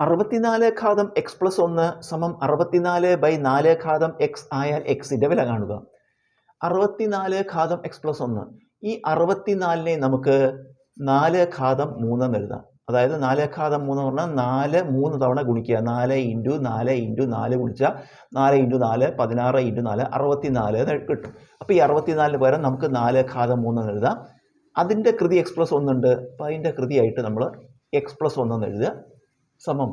അറുപത്തിനാല് ഘാതം X plus ഒന്ന് സമം അറുപത്തിനാല് ബൈ നാല് ഘാതം എക്സ് ആയാൽ എക്സിന്റെ വില കാണുക. അറുപത്തിനാല് ഘാതം എക്സ് പ്ലസ് ഒന്ന്. ഈ അറുപത്തിനാലിനെ നമുക്ക് നാല് ഘാതം മൂന്നെന്ന് എഴുതാം. അതായത് നാല് ഘാതം മൂന്ന് പറഞ്ഞാൽ നാല് മൂന്ന് തവണ ഗുണിക്കുക. നാല് ഇന്റു നാല് ഇന്റു നാല് ഗുണിച്ചാൽ നാല് ഇന്റു നാല് പതിനാറ് ഇന്റു നാല് അറുപത്തിനാല് കിട്ടും. അപ്പോൾ ഈ അറുപത്തിനാലിന് പകരം നമുക്ക് നാല് ഘാതം മൂന്നെന്ന് എഴുതാം. അതിന്റെ കൃതി എക്സ് പ്ലസ് ഒന്നുണ്ട് അപ്പോൾ അതിന്റെ കൃതിയായിട്ട് നമ്മൾ എക്സ് പ്ലസ് ഒന്നെന്ന് എഴുതുക. സമം.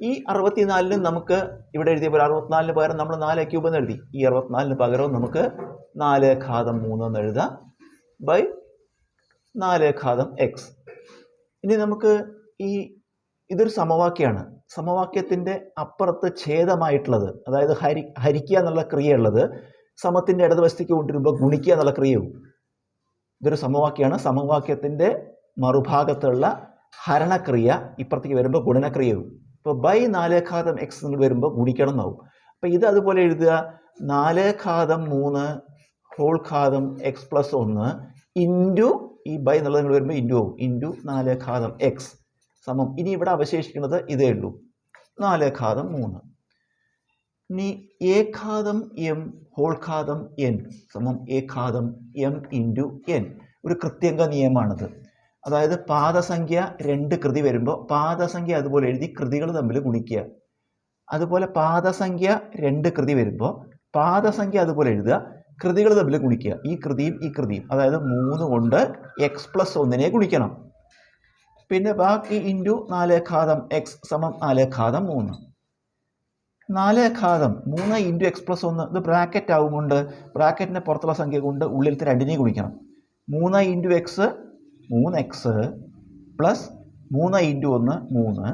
ഈ അറുപത്തിനാലിന് നമുക്ക് ഇവിടെ എഴുതിയ പോലെ അറുപത്തിനാലിന് പകരം നമ്മൾ നാല് ക്യൂബ് എന്ന് എഴുതി. ഈ അറുപത്തിനാലിന് പകരം നമുക്ക് നാല് ഘാതം മൂന്ന് എന്ന് എഴുതാം. ബൈ നാല് ഘാതം എക്സ് ഇനി നമുക്ക് ഈ ഇതൊരു സമവാക്യമാണ്. സമവാക്യത്തിന്റെ അപ്പുറത്ത് ഛേദമായിട്ടുള്ളത് അതായത് ഹരി ഹരിക്കുക എന്നുള്ള ക്രിയ ഉള്ളത് സമത്തിന്റെ ഇടതുവശത്തേക്ക് കൊണ്ടുവരുമ്പോൾ ഗുണിക്കുക എന്നുള്ള ക്രിയവും ഇതൊരു സമവാക്യമാണ്. സമവാക്യത്തിന്റെ മറുഭാഗത്തുള്ള ഹരണക്രിയ ഇപ്പുറത്തേക്ക് വരുമ്പോൾ ഗുണനക്രിയവും ഇപ്പോൾ ബൈ നാല് ഘാതം എക്സ് നിങ്ങൾ വരുമ്പോൾ ഗുണിക്കണം എന്നാവും അപ്പോൾ ഇത് അതുപോലെ എഴുതുക. നാല് ഘാതം മൂന്ന് ഹോൾ ഘാതം എക്സ് പ്ലസ് ഒന്ന് ഇന്റു ഈ ബൈ എന്നുള്ളത് നിങ്ങൾ വരുമ്പോൾ ഇന്റു ആവും. ഇന്റു നാല് ഘാതം എക്സ് സമം. ഇനി ഇവിടെ അവശേഷിക്കുന്നത് ഇതേ ഉള്ളൂ. നാല് ഘാതം മൂന്ന്. ഇനി എ ഘാതം എം ഹോൾ ഘാതം എൻ സമം. എ ഘാതം എം ഇന്റു എൻ ഒരു കൃത്യംഗ നിയമമാണിത്. അതായത് പാദസംഖ്യ രണ്ട് കൃതി വരുമ്പോൾ പാദസംഖ്യ അതുപോലെ എഴുതി കൃതികൾ തമ്മിൽ ഗുണിക്കുക. അതുപോലെ പാദസംഖ്യ രണ്ട് കൃതി വരുമ്പോൾ പാദസംഖ്യ അതുപോലെ എഴുതുക കൃതികൾ തമ്മിൽ ഗുണിക്കുക. ഈ കൃതിയും ഈ കൃതിയും. അതായത് മൂന്ന് കൊണ്ട് എക്സ് പ്ലസ് ഒന്നിനെ ഗുണിക്കണം. പിന്നെ ബാക്കി ഇന്റു നാല് ഘാതം എക്സ് സമം നാല് ഘാതം മൂന്ന്. നാല് ഘാതം മൂന്ന് ഇന്റു എക്സ് പ്ലസ് ഒന്ന് ഇത് ബ്രാക്കറ്റ് ആവുകൊണ്ട് ബ്രാക്കറ്റിന്റെ പുറത്തുള്ള സംഖ്യ കൊണ്ട് ഉള്ളിലത്തെ രണ്ടിനെ ഗുണിക്കണം. മൂന്ന് ഇന്റു എക്സ് മൂന്ന് എക്സ് പ്ലസ് മൂന്ന് ഇന്റു ഒന്ന് മൂന്ന്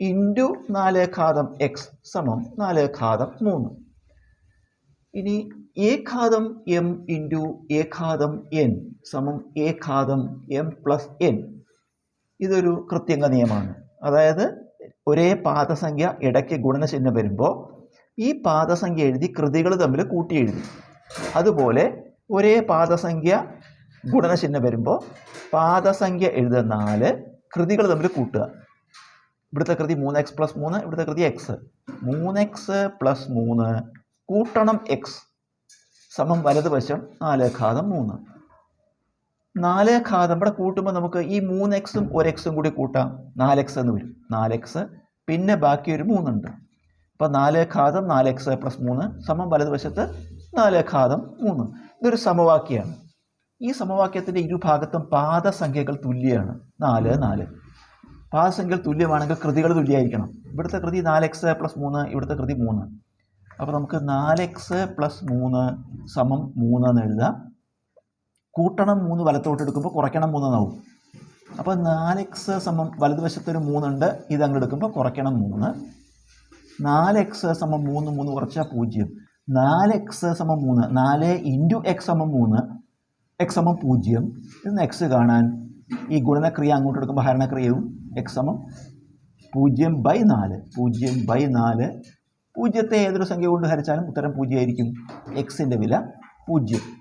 ഇന്റു നാല് ഘാതം എക്സ് സമം നാല് ഘാതം മൂന്ന്. ഇനി എ ഘാതം എം ഇന്റു എ ഘാതം എൻ സമം എ ഘാതം എം പ്ലസ് എൻ ഇതൊരു കൃത്യങ്ക നിയമമാണ്. അതായത് ഒരേ പാദസംഖ്യ ഇടയ്ക്ക് ഗുണനചിഹ്നം വരുമ്പോൾ ഈ പാദസംഖ്യ എഴുതി കൃതികൾ തമ്മിൽ കൂട്ടി എഴുതി അതുപോലെ ഒരേ പാദസംഖ്യ ഗുണനചിഹ്നം വരുമ്പോൾ പാദസംഖ്യ എഴുതുക നാല് കൃതികൾ തമ്മിൽ കൂട്ടുക. ഇവിടുത്തെ കൃതി മൂന്ന് എക്സ് പ്ലസ് മൂന്ന് ഇവിടുത്തെ കൃതി എക്സ് മൂന്ന് എക്സ് പ്ലസ് മൂന്ന് കൂട്ടണം എക്സ് സമം വലതുവശം നാല് ഘാതം മൂന്ന്. നാല് ഘാതം ഇവിടെ കൂട്ടുമ്പോൾ നമുക്ക് ഈ മൂന്ന് എക്സും ഒരു എക്സും കൂടി കൂട്ടാം. നാല് എക്സ് എന്ന് വരും. നാല് എക്സ് പിന്നെ ബാക്കി ഒരു മൂന്നുണ്ട്. അപ്പോൾ നാല് ഘാതം നാല് എക്സ് പ്ലസ് മൂന്ന് സമം വലതുവശത്ത് നാല് ഘാതം മൂന്ന്. ഇതൊരു സമവാക്യമാണ് ഈ സമവാക്യത്തിന്റെ ഇരുഭാഗത്തും പാദസംഖ്യകൾ തുല്യമാണ്. നാല് നാല്. പാദസംഖ്യകൾ തുല്യമാണെങ്കിൽ കൃതികൾ തുല്യമായിരിക്കണം ഇവിടുത്തെ കൃതി നാല് എക്സ് പ്ലസ് മൂന്ന് ഇവിടുത്തെ കൃതി മൂന്ന്. അപ്പോൾ നമുക്ക് നാല് എക്സ് പ്ലസ് മൂന്ന് സമം മൂന്ന് എന്ന് എഴുതാം. കൂട്ടണം മൂന്ന് വലത്തോട്ട് എടുക്കുമ്പോൾ കുറയ്ക്കണം മൂന്ന് എന്നാവും. അപ്പോൾ നാല് എക്സ് സമം വലതുവശത്തൊരു മൂന്നുണ്ട് ഇത് അങ്ങോട്ട് എടുക്കുമ്പോൾ കുറയ്ക്കണം മൂന്ന്. നാല് എക്സ് സമം മൂന്ന് മൂന്ന് കുറച്ചാൽ പൂജ്യം. നാല് എക്സ് സമം മൂന്ന് നാല് ഇന്റു എക്സ് സമം മൂന്ന്. എക്സ് സമം പൂജ്യം. ഇന്ന് എക്സ് കാണാൻ. ഈ ഗുണനക്രിയ അങ്ങോട്ട് എടുക്കുമ്പോൾ ഹരണക്രിയവും എക്സ് സമം പൂജ്യം ബൈ നാല്. പൂജ്യം ബൈ നാല്. പൂജ്യത്തെ ഏതൊരു സംഖ്യ കൊണ്ട് ഹരിച്ചാലും ഉത്തരം പൂജ്യമായിരിക്കും. എക്സിന്റെ വില പൂജ്യം.